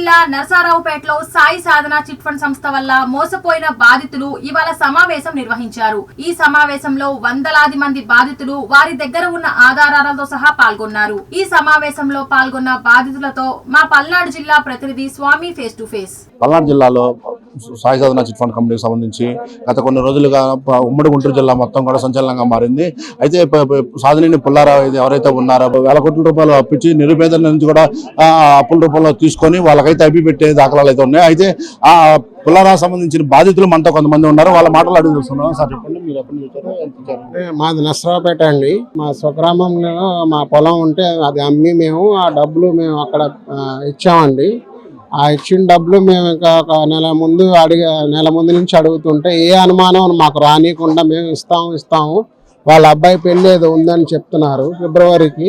జిల్లా నరసారావుపేటలో Sai Sadhana chit fund సంస్థ వల్ల మోసపోయిన బాధితులు ఇవాళ సమావేశం నిర్వహించారు. ఈ సమావేశంలో వందలాది మంది బాధితులు వారి దగ్గర ఉన్న ఆధారాలతో సహా పాల్గొన్నారు. ఈ సమావేశంలో పాల్గొన్న బాధితులతో మా పల్నాడు జిల్లా ప్రతినిధి Swamy face to face. Palnadu జిల్లాలో సాయి సాధన చిట్ ఫండ్ కంపెనీకి సంబంధించి గత కొన్ని రోజులుగా ఉమ్మడి గుంటూరు జిల్లా మొత్తం కూడా సంచలనంగా మారింది. అయితే ప- పుల్లారావు ఎవరైతే ఉన్నారో వేల కోట్ల రూపాయలు అప్పించి నిరుపేదల నుంచి కూడా అప్పుల రూపంలో తీసుకొని వాళ్ళకైతే అవి పెట్టే దాఖలాలు అయితే ఉన్నాయి. అయితే ఆ పుల్లారా సంబంధించిన బాధితులు మనతో కొంతమంది ఉన్నారు. వాళ్ళ మాటలు అడిగి చూస్తున్నాం సార్ చెప్పండి. మీరు ఎప్పుడు చూసారు మాది నసరావుపేట అండి. మా స్వగ్రామంలో మా పొలం ఉంటే అది అమ్మి మేము ఆ డబ్బులు మేము అక్కడ ఇచ్చామండి. ఆ ఇచ్చిన డబ్బులు మేము ఇంకా ఒక నెల ముందు అడిగ నెల ముందు నుంచి అడుగుతుంటే ఏ అనుమానం మాకు రానియకుండా మేము ఇస్తాము ఇస్తాము. వాళ్ళ అబ్బాయి పెళ్ళి ఏదో ఉందని చెప్తున్నారు ఫిబ్రవరికి.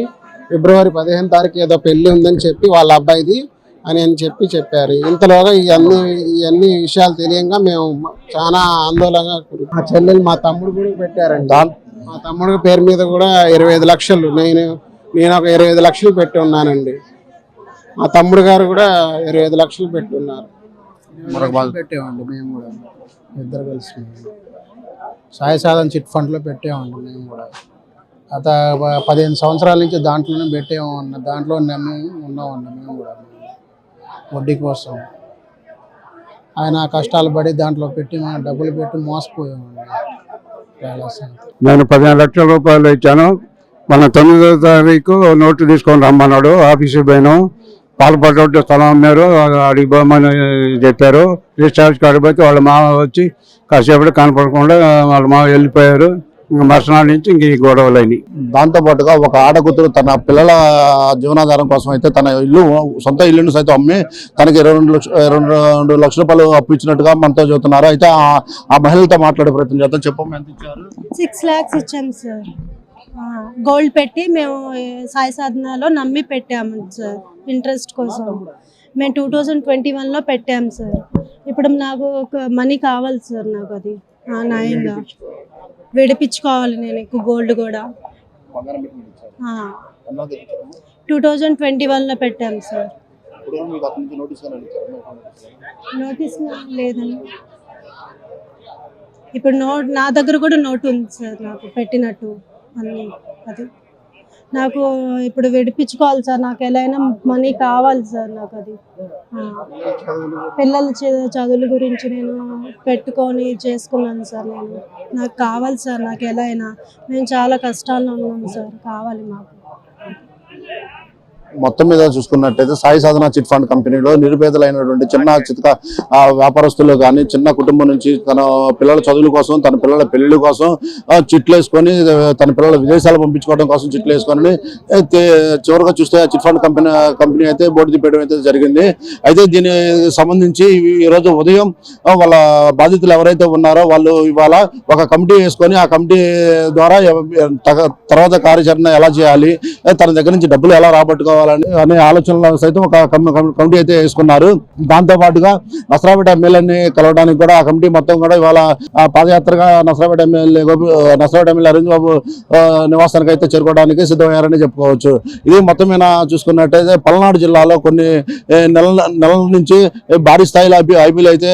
ఫిబ్రవరి పదిహేను తారీఖు ఏదో పెళ్ళి ఉందని చెప్పి వాళ్ళ అబ్బాయిది అని అని చెప్పి చెప్పారు. ఇంతలోగా ఇవన్నీ ఇవన్నీ విషయాలు తెలియంగా మేము చాలా ఆందోళనగా మా చెల్లెలు మా తమ్ముడు కూడా పెట్టారండి. మా తమ్ముడు పేరు మీద కూడా ఇరవై ఐదు లక్షలు నేను నేను ఒక ఇరవై ఐదు లక్షలు పెట్టి ఉన్నానండి. మా తమ్ముడు గారు కూడా ఇరవై ఐదు లక్షలు పెట్టి ఉన్నారు. పెట్టామండి మేము కూడా. ఇద్దరు కలిసి సాయి సాధన చిట్ ఫండ్లో పెట్టామండి మేము కూడా. గత ప- పదిహేను సంవత్సరాల నుంచి దాంట్లోనే పెట్టాము దాంట్లో నమ్మి ఉన్నామండి మేము కూడా. వడ్డీ కోసం. ఆయన కష్టాలు పడి దాంట్లో పెట్టి మన డబ్బులు పెట్టి మోసపోయామండి. నేను పదిహేను లక్షల రూపాయలు ఇచ్చాను. మన తొమ్మిదో తారీఖు నోటు తీసుకొని రమ్మన్నాడు. ఆఫీస్కి పోయినాం. పాలపట్టు స్థలం అమ్మారు. అడిగి పోమని చెప్పారు డిశ్చార్జ్ కార్డు పోతే వాళ్ళ మామ వచ్చి కాసేపటి కనపడకుండా వాళ్ళ మామ వెళ్ళిపోయారు. ఇంకా మరుసనాడు నుంచి ఇంక ఈ గొడవలు అయినాయి. దాంతో పాటుగా ఒక ఆడకూతురు తన పిల్లల జీవనాధారం కోసం అయితే తన ఇల్లు సొంత ఇల్లును సైతం అమ్మి తనకి ఇరవై రెండు లక్ష ఇరవై రెండు లక్షల రూపాయలు అప్పు ఇచ్చినట్టుగా మనతో చెబుతున్నారు. అయితే ఆ- మహిళతో మాట్లాడే ప్రయత్నం చేద్దాం. చెప్పమ్మ ఎంత ఇచ్చారు? సిక్స్ ల్యాక్స్ ఇచ్చాం సార్. గోల్డ్ పెట్టి మేము సాయి సాధనలో నమ్మి పెట్టాము సార్ ఇంట్రెస్ట్ కోసం. మేము టూ థౌజండ్ ట్వంటీ వన్లో పెట్టాము సార్. ఇప్పుడు నాకు ఒక మనీ కావాలి సార్ నాకు అది ఆ, న్యాయంగా. విడిపించుకోవాలి నేను ఎక్కువ గోల్డ్ కూడా. టూ థౌజండ్ ట్వంటీ వన్లో పెట్టాము సార్ నోటీస్ లేదండి. ఇప్పుడు నోట్ నా దగ్గర కూడా నోట్ ఉంది సార్ నాకు పెట్టినట్టు అన్ని అది. నాకు ఇప్పుడు విడిపించుకోవాలి సార్. నాకు ఎలా అయినా మనీ కావాలి సార్ నాకు అది. పిల్లల చ- చదువుల గురించి నేను పెట్టుకొని చేసుకున్నాను సార్ నేను. నాకు కావాలి సార్ నాకు ఎలా అయినా మేము చాలా కష్టాల్లో ఉన్నాం సార్. కావాలి మాకు. మొత్తం మీద చూసుకున్నట్టయితే సాయి సాధన చిట్ ఫండ్ కంపెనీలో నిరుపేదలైనటువంటి చిన్న చితక ఆ, వ్యాపారస్తులు కానీ చిన్న కుటుంబం నుంచి తన పిల్లల చదువుల కోసం తన పిల్లల పెళ్ళి కోసం చిట్లు వేసుకొని తన పిల్లల విదేశాలు పంపించుకోవడం కోసం చిట్లు వేసుకొని చివరిగా చూస్తే ఆ చిట్ ఫండ్ కంపెనీ కంపెనీ అయితే బోర్డు తిప్పేయడం అయితే జరిగింది. అయితే దీనికి సంబంధించి ఈ- ఈ రోజు ఉదయం వాళ్ళ బాధితులు ఎవరైతే ఉన్నారో వాళ్ళు ఇవాళ ఒక కమిటీ వేసుకొని ఆ కమిటీ ద్వారా తర్వాత కార్యాచరణ ఎలా చేయాలి తన దగ్గర నుంచి డబ్బులు ఎలా చేసుకోవాలని అనే ఆలోచనలో సైతం ఒక కమిటీ అయితే వేసుకున్నారు. దాంతో పాటుగా నసరాపేట ఎమ్మెల్యేని కలవడానికి కూడా ఆ కమిటీ మొత్తం కూడా ఇవాళ పాదయాత్రగా నసరాపేట ఎమ్మెల్యే గోపి నసరాపేట ఎమ్మెల్యే అరుణ్ బాబు నివాసానికి అయితే చేరుకోవడానికి సిద్ధమయ్యారని చెప్పుకోవచ్చు. ఇది మొత్తం మీద చూసుకున్నట్టయితే పల్నాడు జిల్లాలో కొన్ని నెల నెలల నెలల నుంచి భారీ స్థాయిలో ఐపీలు అయితే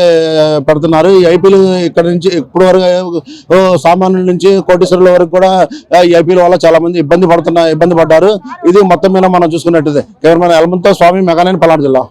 పెడుతున్నారు. ఈ ఐపీలు ఇక్కడ నుంచి ఇప్పటి వరకు సామాన్యుల నుంచి కోటీశ్వరుల వరకు కూడా ఈ ఐపీల వల్ల చాలా మంది ఇబ్బంది పడుతున్న ఇబ్బంది పడ్డారు. ఇది మొత్తం మీద మనం చూసుకున్న చూసుకున్నట్టయితే కెమెరామెన్ ఎలమంతో స్వామి మెగానైన్ పల్నాడు జిల్లా